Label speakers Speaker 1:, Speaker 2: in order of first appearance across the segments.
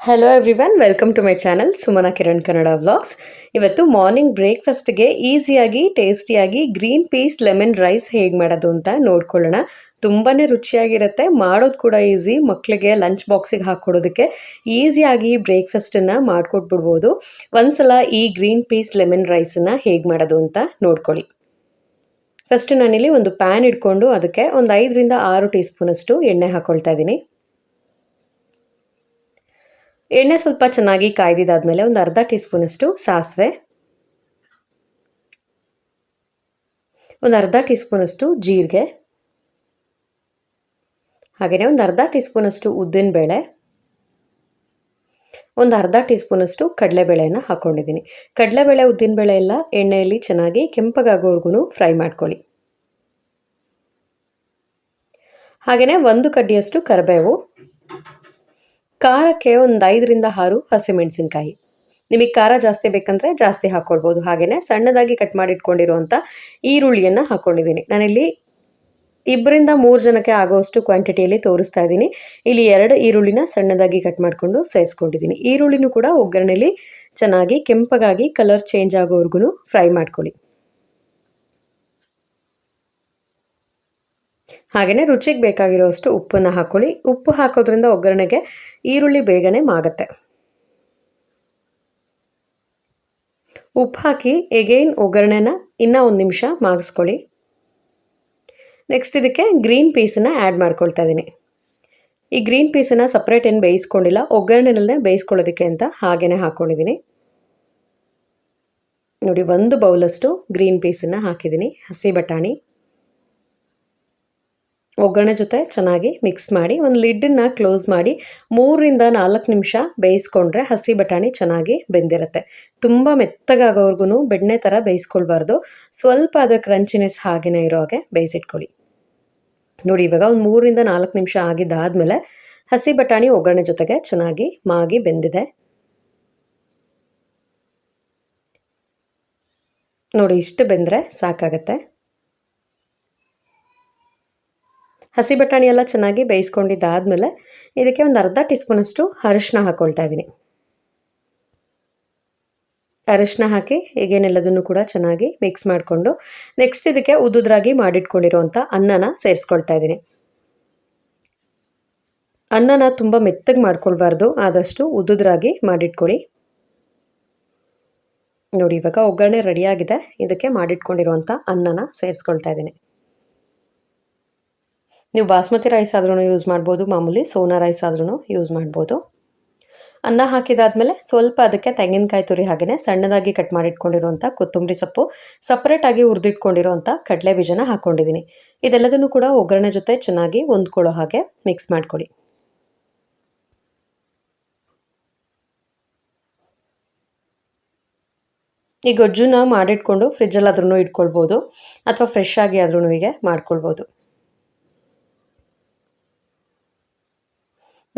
Speaker 1: Hello everyone welcome to my channel Sumana Kiran Kannada vlogs ಇವತ್ತು morning ಬ್ರೇಕ್ಫಾಸ್ಟ್ಗೆ ಈಸಿಯಾಗಿ ಟೇಸ್ಟಿಯಾಗಿ ಗ್ರೀನ್ ಪೀಸ್ ಲೆಮನ್ ರೈಸ್ ಹೇಗೆ ಮಾಡೋದು ಅಂತ ನೋಡ್ಕೊಳ್ಳೋಣ. ತುಂಬಾ ರುಚಿಯಾಗಿರುತ್ತೆ, ಮಾಡೋದು ಕೂಡ ಈಸಿ ಮಕ್ಕಳಿಗೆ ಲಂಚ್ ಬಾಕ್ಸಿಗೆ ಹಾಕ್ಕೊಡೋದಕ್ಕೆ ಈಸಿಯಾಗಿ ಬ್ರೇಕ್ಫಾಸ್ಟನ್ನು ಮಾಡಿಕೊಟ್ಬಿಡ್ಬೋದು. ಒಂದ್ಸಲ ಈ ಗ್ರೀನ್ ಪೀಸ್ ಲೆಮನ್ ರೈಸನ್ನು ಹೇಗೆ ಮಾಡೋದು ಅಂತ ನೋಡ್ಕೊಳ್ಳಿ. ಫಸ್ಟ್ ನಾನಿಲ್ಲಿ ಒಂದು ಪ್ಯಾನ್ ಇಟ್ಕೊಂಡು ಅದಕ್ಕೆ ಒಂದು ಐದರಿಂದ ಆರು ಟೀ ಸ್ಪೂನಷ್ಟು ಎಣ್ಣೆ ಹಾಕ್ಕೊಳ್ತಾ ಇದ್ದೀನಿ. ಎಣ್ಣೆ ಸ್ವಲ್ಪ ಚೆನ್ನಾಗಿ ಕಾಯ್ದಿದ್ದಾದ್ಮೇಲೆ ಒಂದು ಅರ್ಧ ಟೀ ಸ್ಪೂನಷ್ಟು ಸಾಸಿವೆ. ಒಂದು ಅರ್ಧ ಟೀ ಸ್ಪೂನಷ್ಟು ಜೀರಿಗೆ. ಹಾಗೆಯೇ ಒಂದು ಅರ್ಧ ಟೀ ಉದ್ದಿನ ಉದ್ದಿನಬೇಳೆ. ಒಂದು ಅರ್ಧ ಟೀ ಸ್ಪೂನಷ್ಟು ಕಡಲೆಬೇಳೆಯನ್ನು ಹಾಕ್ಕೊಂಡಿದ್ದೀನಿ ಕಡಲೆಬೇಳೆ, ಉದ್ದಿನಬೇಳೆ ಎಲ್ಲ ಎಣ್ಣೆಯಲ್ಲಿ ಚೆನ್ನಾಗಿ ಕೆಂಪಗಾಗೋವರೆಗೂ ಫ್ರೈ ಮಾಡ್ಕೊಳ್ಳಿ. ಹಾಗೆಯೇ ಒಂದು ಕಡ್ಡಿಯಷ್ಟು ಕರಿಬೇವು. ಖಾರಕ್ಕೆ ಒಂದು ಐದರಿಂದ ಆರು ಹಸಿಮೆಣಸಿನ್ಕಾಯಿ ನಿಮಗೆ ಖಾರ ಜಾಸ್ತಿ ಬೇಕಂದರೆ ಜಾಸ್ತಿ ಹಾಕ್ಕೊಳ್ಬೋದು ಹಾಗೆಯೇ ಸಣ್ಣದಾಗಿ ಕಟ್ ಮಾಡಿಟ್ಕೊಂಡಿರುವಂಥ ಈರುಳ್ಳಿಯನ್ನು ಹಾಕ್ಕೊಂಡಿದ್ದೀನಿ ನಾನಿಲ್ಲಿ ಇಬ್ಬರಿಂದ ಮೂರು ಜನಕ್ಕೆ ಆಗೋಷ್ಟು ಕ್ವಾಂಟಿಟಿಯಲ್ಲಿ ತೋರಿಸ್ತಾ ಇದ್ದೀನಿ. ಇಲ್ಲಿ ಎರಡು ಈರುಳ್ಳಿನ ಸಣ್ಣದಾಗಿ ಕಟ್ ಮಾಡಿಕೊಂಡು ಸೇರಿಸ್ಕೊಂಡಿದ್ದೀನಿ. ಈರುಳ್ಳಿನೂ ಕೂಡ ಒಗ್ಗರಣೆಯಲ್ಲಿ ಚೆನ್ನಾಗಿ ಕೆಂಪಗಾಗಿ ಕಲರ್ ಚೇಂಜ್ ಆಗೋವರೆಗೂ ಫ್ರೈ ಮಾಡ್ಕೊಳ್ಳಿ. ಹಾಗೆಯೇ ರುಚಿಗೆ ಬೇಕಾಗಿರೋಷ್ಟು ಉಪ್ಪನ್ನು ಹಾಕ್ಕೊಳ್ಳಿ ಉಪ್ಪು ಹಾಕೋದ್ರಿಂದ ಒಗ್ಗರಣೆಗೆ ಈರುಳ್ಳಿ ಬೇಗನೆ ಮಾಗತ್ತೆ ಉಪ್ಪು ಹಾಕಿ ಎಗೈನ್ ಒಗ್ಗರಣೆನ ಇನ್ನೂ ಒಂದು ನಿಮಿಷ ಮಾಗಿಸ್ಕೊಳ್ಳಿ. ನೆಕ್ಸ್ಟ್ ಇದಕ್ಕೆ ಗ್ರೀನ್ ಪೀಸನ್ನು ಆ್ಯಡ್ ಮಾಡ್ಕೊಳ್ತಾ ಇದ್ದೀನಿ ಈ ಗ್ರೀನ್ ಪೀಸನ್ನು ಸಪ್ರೇಟ್ ಏನು ಬೇಯಿಸ್ಕೊಂಡಿಲ್ಲ, ಒಗ್ಗರಣೆನಲ್ಲೇ ಬೇಯಿಸ್ಕೊಳ್ಳೋದಕ್ಕೆ ಅಂತ ಹಾಗೇ ಹಾಕ್ಕೊಂಡಿದ್ದೀನಿ ನೋಡಿ, ಒಂದು ಬೌಲಷ್ಟು ಗ್ರೀನ್ ಪೀಸನ್ನು ಹಾಕಿದ್ದೀನಿ ಹಸಿ ಬಟಾಣಿ. ಒಗ್ಗರಣೆ ಜೊತೆ ಚೆನ್ನಾಗಿ ಮಿಕ್ಸ್ ಮಾಡಿ, ಒಂದು ಲಿಡ್ಡನ್ನು ಕ್ಲೋಸ್ ಮಾಡಿ ಮೂರರಿಂದ ನಾಲ್ಕು ನಿಮಿಷ ಬೇಯಿಸ್ಕೊಂಡ್ರೆ ಹಸಿ ಬಟಾಣಿ ಚೆನ್ನಾಗಿ ಬೆಂದಿರುತ್ತೆ. ತುಂಬ ಮೆತ್ತಗಾಗೋವರೆಗೂ ಬೆಣ್ಣೆ ಥರ ಬೇಯಿಸ್ಕೊಳ್ಬಾರ್ದು. ಸ್ವಲ್ಪ ಅದು ಕ್ರಂಚಿನೆಸ್ ಹಾಗೆಯೇ ಇರೋ ಹಾಗೆ ಬೇಯಿಸಿಟ್ಕೊಳ್ಳಿ. ನೋಡಿ, ಇವಾಗ ಒಂದು ಮೂರರಿಂದ ನಾಲ್ಕು ನಿಮಿಷ ಆಗಿದ್ದಾದಮೇಲೆ ಹಸಿ ಬಟಾಣಿ ಒಗ್ಗರಣೆ ಜೊತೆಗೆ ಚೆನ್ನಾಗಿ ಮಾಗಿ ಬೆಂದಿದೆ. ನೋಡಿ, ಇಷ್ಟು ಬೆಂದರೆ ಸಾಕಾಗತ್ತೆ. ಹಸಿ ಬಟಾಣಿ ಎಲ್ಲ ಚೆನ್ನಾಗಿ ಬೇಯಿಸ್ಕೊಂಡಿದ್ದಾದಮೇಲೆ ಇದಕ್ಕೆ ಒಂದು ಅರ್ಧ ಟೀ ಸ್ಪೂನಷ್ಟು ಅರಿಶಿನ ಹಾಕ್ಕೊಳ್ತಾ ಇದ್ದೀನಿ. ಅರಿಶಿನ ಹಾಕಿ ಈಗೇನೆಲ್ಲದನ್ನು ಕೂಡ ಚೆನ್ನಾಗಿ ಮಿಕ್ಸ್ ಮಾಡಿಕೊಂಡು ನೆಕ್ಸ್ಟ್ ಇದಕ್ಕೆ ಉದುದ್ರಾಗಿ ಮಾಡಿಟ್ಕೊಂಡಿರೋವಂಥ ಅನ್ನನ ಸೇರಿಸ್ಕೊಳ್ತಾ ಇದ್ದೀನಿ. ಅನ್ನನ ತುಂಬ ಮೆತ್ತಗೆ ಮಾಡ್ಕೊಳ್ಬಾರ್ದು, ಆದಷ್ಟು ಉದುದ್ರಾಗಿ ಮಾಡಿಟ್ಕೊಳ್ಳಿ. ನೋಡಿ, ಇವಾಗ ಒಗ್ಗರಣೆ ರೆಡಿಯಾಗಿದೆ, ಇದಕ್ಕೆ ಮಾಡಿಟ್ಕೊಂಡಿರುವಂಥ ಅನ್ನನ ಸೇರಿಸ್ಕೊಳ್ತಾ ಇದ್ದೀನಿ. ನೀವು ಬಾಸ್ಮತಿ ರೈಸ್ ಆದ್ರೂ ಯೂಸ್ ಮಾಡ್ಬೋದು, ಮಾಮೂಲಿ ಸೋನಾ ರೈಸ್ ಆದ್ರೂ ಯೂಸ್ ಮಾಡ್ಬೋದು. ಅನ್ನ ಹಾಕಿದಾದ್ಮೇಲೆ ಸ್ವಲ್ಪ ಅದಕ್ಕೆ ತೆಂಗಿನಕಾಯಿ ತುರಿ ಹಾಗೆಯೇ ಸಣ್ಣದಾಗಿ ಕಟ್ ಮಾಡಿಟ್ಕೊಂಡಿರುವಂಥ ಕೊತ್ತಂಬರಿ ಸೊಪ್ಪು ಸಪ್ರೇಟಾಗಿ ಉರಿದಿಟ್ಕೊಂಡಿರುವಂಥ ಕಡಲೆ ಬೀಜನ ಹಾಕ್ಕೊಂಡಿದ್ದೀನಿ ಇದೆಲ್ಲದನ್ನು ಕೂಡ ಒಗ್ಗರಣೆ ಜೊತೆ ಚೆನ್ನಾಗಿ ಹೊಂದ್ಕೊಳ್ಳೋ ಹಾಗೆ ಮಿಕ್ಸ್ ಮಾಡ್ಕೊಳ್ಳಿ. ಈ ಗೊಜ್ಜುನ ಮಾಡಿಟ್ಕೊಂಡು ಫ್ರಿಜ್ಜಲ್ಲಾದ್ರೂ ಇಟ್ಕೊಳ್ಬೋದು, ಅಥವಾ ಫ್ರೆಶ್ ಆಗಿ ಆದ್ರೂ ಹೀಗೆ ಮಾಡ್ಕೊಳ್ಬೋದು.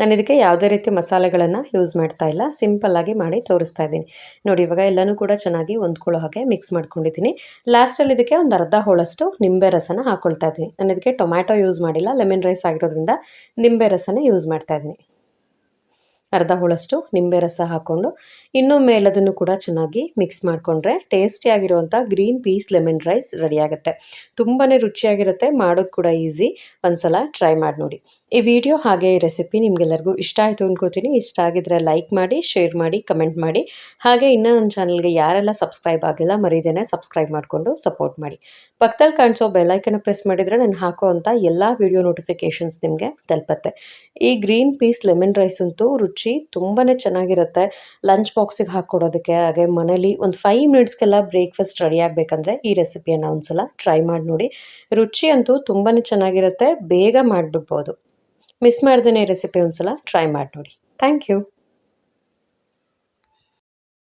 Speaker 1: ನಾನು ಇದಕ್ಕೆ ಯಾವುದೇ ರೀತಿ ಮಸಾಲೆಗಳನ್ನು ಯೂಸ್ ಮಾಡ್ತಾ ಇಲ್ಲ. ಸಿಂಪಲ್ಲಾಗಿ ಮಾಡಿ ತೋರಿಸ್ತಾ ಇದ್ದೀನಿ. ನೋಡಿ, ಇವಾಗ ಎಲ್ಲನೂ ಕೂಡ ಚೆನ್ನಾಗಿ ಹೊಂದ್ಕೊಳ್ಳೋ ಹಾಗೆ ಮಿಕ್ಸ್ ಮಾಡ್ಕೊಂಡಿದ್ದೀನಿ. ಲಾಸ್ಟಲ್ಲಿ ಇದಕ್ಕೆ ಒಂದು ಅರ್ಧ ಹೋಳಷ್ಟು ನಿಂಬೆ ರಸನ ಹಾಕ್ಕೊಳ್ತಾ ಇದ್ದೀನಿ. ನಾನು ಇದಕ್ಕೆ ಟೊಮ್ಯಾಟೊ ಯೂಸ್ ಮಾಡಿಲ್ಲ. ಲೆಮನ್ ರೈಸ್ ಆಗಿರೋದ್ರಿಂದ ನಿಂಬೆ ರಸನೇ ಯೂಸ್ ಮಾಡ್ತಾ ಇದ್ದೀನಿ. ಅರ್ಧ ಹೋಳಷ್ಟು ನಿಂಬೆ ರಸ ಹಾಕ್ಕೊಂಡು ಇನ್ನೊಮ್ಮೆ ಎಲ್ಲದನ್ನು ಕೂಡ ಚೆನ್ನಾಗಿ ಮಿಕ್ಸ್ ಮಾಡಿಕೊಂಡ್ರೆ ಟೇಸ್ಟಿಯಾಗಿರುವಂಥ green peas lemon rice ready ಆಗುತ್ತೆ. ತುಂಬಾ ರುಚಿಯಾಗಿರುತ್ತೆ. ಮಾಡೋದು ಕೂಡ ಈಸಿ ಒಂದ್ಸಲ ಟ್ರೈ ಮಾಡಿ ನೋಡಿ. ಈ ವಿಡಿಯೋ ಹಾಗೆ ಈ ರೆಸಿಪಿ ನಿಮಗೆಲ್ಲರಿಗೂ ಇಷ್ಟ ಆಯಿತು ಅನ್ಕೋತೀನಿ. ಇಷ್ಟ ಆಗಿದ್ರೆ ಲೈಕ್ ಮಾಡಿ ಶೇರ್ ಮಾಡಿ ಕಮೆಂಟ್ ಮಾಡಿ. ಹಾಗೆ ಇನ್ನೂ ನನ್ನ ಚಾನಲ್ಗೆ ಯಾರೆಲ್ಲ ಸಬ್ಸ್ಕ್ರೈಬ್ ಆಗಿಲ್ಲ, ಮರಿದೇನೆ ಸಬ್ಸ್ಕ್ರೈಬ್ ಮಾಡಿಕೊಂಡು ಸಪೋರ್ಟ್ ಮಾಡಿ. ಪಕ್ಕದಲ್ಲಿ ಕಾಣಿಸೋ ಬೆಲ್ಲೈಕನ್ನು ಪ್ರೆಸ್ ಮಾಡಿದರೆ ನಾನು ಹಾಕೋ ಅಂಥ ಎಲ್ಲ ವಿಡಿಯೋ ನೋಟಿಫಿಕೇಷನ್ಸ್ ನಿಮಗೆ ತಲುಪತ್ತೆ. ಈ ಗ್ರೀನ್ ಪೀಸ್ ಲೆಮನ್ ರೈಸ್ ಅಂತೂ ರುಚಿ ತುಂಬಾ ಚೆನ್ನಾಗಿರುತ್ತೆ. ಲಂಚ್ ಬಾಕ್ಸಿಗೆ ಹಾಕ್ಕೊಡೋದಕ್ಕೆ, ಹಾಗೆ ಮನೇಲಿ ಒಂದು ಫೈವ್ ಮಿನಿಟ್ಸ್ಗೆಲ್ಲ ಬ್ರೇಕ್ಫಾಸ್ಟ್ ರೆಡಿ ಆಗಬೇಕಂದ್ರೆ ಈ ರೆಸಿಪಿಯನ್ನು ಒಂದ್ಸಲ ಟ್ರೈ ಮಾಡಿ ನೋಡಿ. ರುಚಿ ಅಂತೂ ತುಂಬಾ ಚೆನ್ನಾಗಿರುತ್ತೆ. ಬೇಗ ಮಾಡಿಬಿಡ್ಬೋದು. ಮಿಸ್ ಮಾಡ್ದೇ ರೆಸಿಪಿ ರೆಸಿಪಿ ಒಂದ್ಸಲ ಟ್ರೈ ಮಾಡಿ ನೋಡಿ ಥ್ಯಾಂಕ್ ಯು